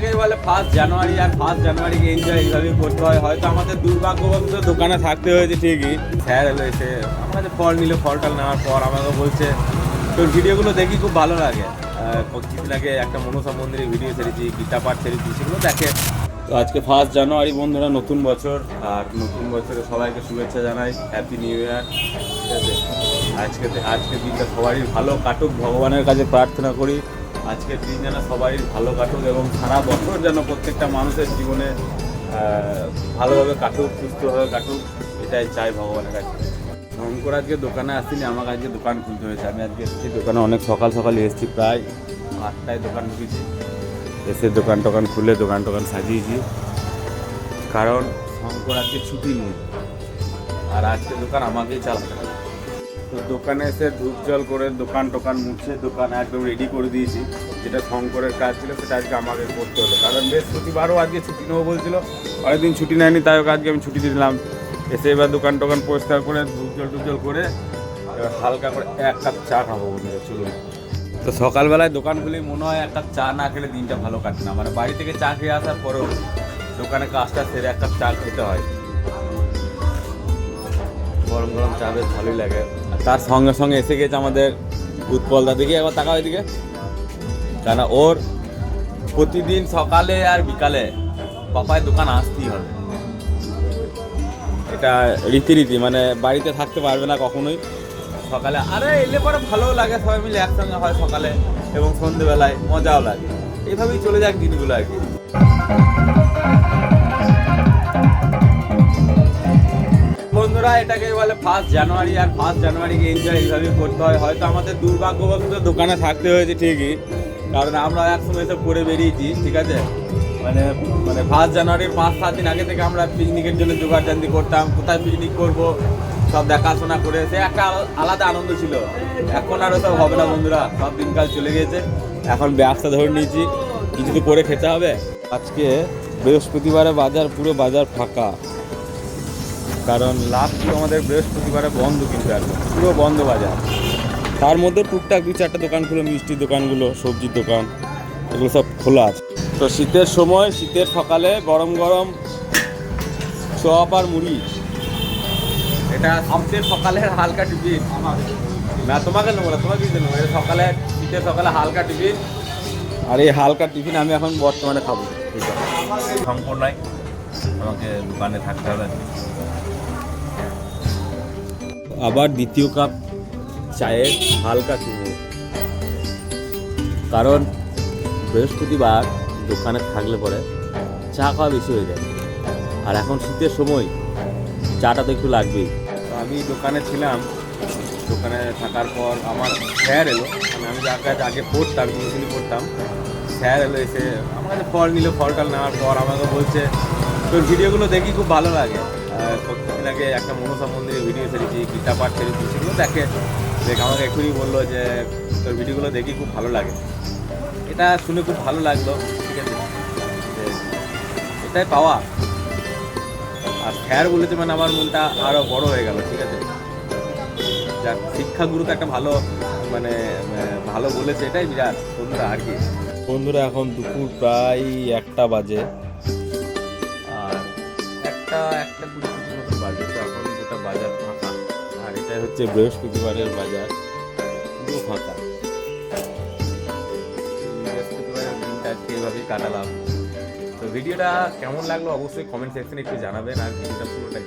এটাকেই বলে first January আর ফার্স্ট জানুয়ারিকে এনজয় এইভাবেই করতে হয়। হয়তো আমাদের দুর্ভাগ্যবশত দোকানে থাকতে হয়েছে ঠিকই। স্যার এলো এসে আমরা যে ফল নিল ফলটা নেওয়ার পর আমাকে বলছে, তোর ভিডিওগুলো দেখি, খুব ভালো লাগে। কিছুদিন আগে একটা মনসা মন্দিরের ভিডিও ছেড়েছি, গীতা পাঠ ছেড়েছি, সেগুলো দেখে। তো আজকে ফার্স্ট জানুয়ারি বন্ধুরা, নতুন বছর। আর নতুন বছরে সবাইকে শুভেচ্ছা জানাই। হ্যাপি নিউ ইয়ার ঠিক আছে আজকে আজকে দিনটা সবারই ভালো কাটুক, ভগবানের কাছে প্রার্থনা করি। আজকের দিন যেন সবারই ভালো কাটুক এবং সারা বছর যেন প্রত্যেকটা মানুষের জীবনে ভালোভাবে কাটুক, সুস্থভাবে কাটুক, এটাই চাই ভগবানের কাছে। শঙ্কর আজকে দোকানে আসিনি, আমাকে আজকে দোকান খুলতে হয়েছে। আমি আজকে এসেছি দোকানে, অনেক সকাল সকাল এসেছি, প্রায় আটটায় দোকান ঢুকেছি এসে দোকান টোকান খুলে দোকান টোকান সাজিয়েছি। কারণ শঙ্কর আজকে ছুটি নেই। আর আজকে দোকান আমাকেই চালাতে হবে। তো দোকানে এসে ধূপ জল করে দোকান টোকান মুছে দোকান একদম রেডি করে দিয়েছি। যেটা শঙ্করের কাজ ছিল, সেটা আজকে আমাকে করতে হলো কারণ বৃহস্পতিবারও আজকে ছুটি নেব বলছিল। অনেকদিন ছুটি নেয়নি, তাই আজকে আমি ছুটি দিলাম। এসে এবার দোকান টোকান পরিষ্কার করে, ধূপ জল টুপ জল করে, এবার হালকা করে এক কাপ চা খাব বন্ধুরা, চলুন। তো সকালবেলায় দোকান খুলে, মনে হয় এক কাপ চা না খেলে দিনটা ভালো কাটে না। মানে বাড়ি থেকে চা খেয়ে আসার পরেও দোকানে কাজটা সেরে এক কাপ চা খেতে হয়। গরম গরম চা বেশ ভালোই লাগে। তার সঙ্গে সঙ্গে এসে গেছে আমাদের উৎপলদা। দিকে একবার তাকাও এদিকে। কেন ওর প্রতিদিন সকালে আর বিকালে পাপায় দোকান আসতেই হবে। এটা রীতিরীতি মানে বাড়িতে থাকতে পারবে না কখনোই। সকালে আরে এলে পরে ভালোও লাগে, সবাই মিলে একসঙ্গে হয় সকালে এবং সন্ধেবেলায়, মজাও লাগে। এইভাবেই চলে যাক দিনগুলো আর কি। বন্ধুরা, এটাকে বলে ফার্স্ট জানুয়ারি আর ফার্স্ট জানুয়ারিকে এনজয় এইভাবেই করতে হয়। হয়তো আমাদের দুর্ভাগ্যবশত দোকানে থাকতে হয়েছে ঠিকই, কারণ আমরা একসময় এসব করে বেরিয়েছি, ঠিক আছে? মানে মানে ফার্স্ট জানুয়ারির পাঁচ, সাত দিন আগে থেকে আমরা পিকনিকের জন্য জোগাড় জান্দি করতাম, কোথায় পিকনিক করব, সব দেখাশোনা করে সে একটা আলা- আলাদা আনন্দ ছিল। এখন আর ওসব হবে না বন্ধুরা, সব দিনকাল চলে গেছে এখন ব্যবসা ধরে নিয়েছি, কিছু তো করে খেতে হবে। আজকে বৃহস্পতিবারে বাজার পুরো বাজার ফাঁকা। কারণ লাস্ট আমাদের বৃহস্পতিবারে বন্ধ কিন্তু একদম পুরো বন্ধ বাজার। তার মধ্যে টুকটাক দু চারটে দোকান খুলে, মিষ্টির দোকানগুলো, সবজির দোকান, এগুলো সব খোলা আছে। তো শীতের সময়, শীতের সকালে গরম গরম চপ আর মুড়ি। এটা সবচেয়ে সকালের হালকা টিফিন। না, তোমাকে নেব না, তোমাকে নেব এটা সকালে, শীতের সকালে হালকা টিফিন। আর এই হালকা টিফিন আমি এখন বর্তমানে খাব। শঙ্কর নাই আমাকে দোকানে থাকতে হবে। আবার দ্বিতীয় কাপ চায়ের হালকা চুমো। কারণ বৃহস্পতিবার দোকানে থাকলে পরে চা খাওয়া বেশি হয়ে যায়। আর এখন শীতের সময় চাটা তো একটু লাগবেই। আমি দোকানে ছিলাম, দোকানে থাকার পর আমার স্যার এলো। মানে আমি যার কাছে আগে পড়তাম, টিউশনি পড়তাম, স্যার এলো এসে আমার কাছে ফল নিল ফলটা নেওয়ার পর আমাকে বলছে, তোর ভিডিওগুলো দেখি, খুব ভালো লাগে। কতদিন আগে একটা মনসা মন্দিরের ভিডিও ছেড়েছি গীতা পাঠ ছেড়েছি সেগুলো দেখে দেখে, আমাকে এক্ষুনি বলল যে, তোর ভিডিওগুলো দেখি, খুব ভালো লাগে। এটা শুনে খুব ভালো লাগল, ঠিক আছে? এটাই পাওয়া? আর স্যার বলেছে মানে আমার মনটা আরও বড় হয়ে গেল, ঠিক আছে? যাক, শিক্ষাগুরু তো একটা ভালো মানে ভালো বলেছে, এটাই বিরাট বন্ধুরা আর কি। বন্ধুরা, এখন দুপুর প্রায় একটা বাজে। হচ্ছে বৃহস্পতিবারের বাজার ফাঁকা। এইভাবেই কাটালাম। তো ভিডিওটা কেমন লাগল অবশ্যই কমেন্ট সেকশনে একটু জানাবেন আর ভিডিওটা পুরোটা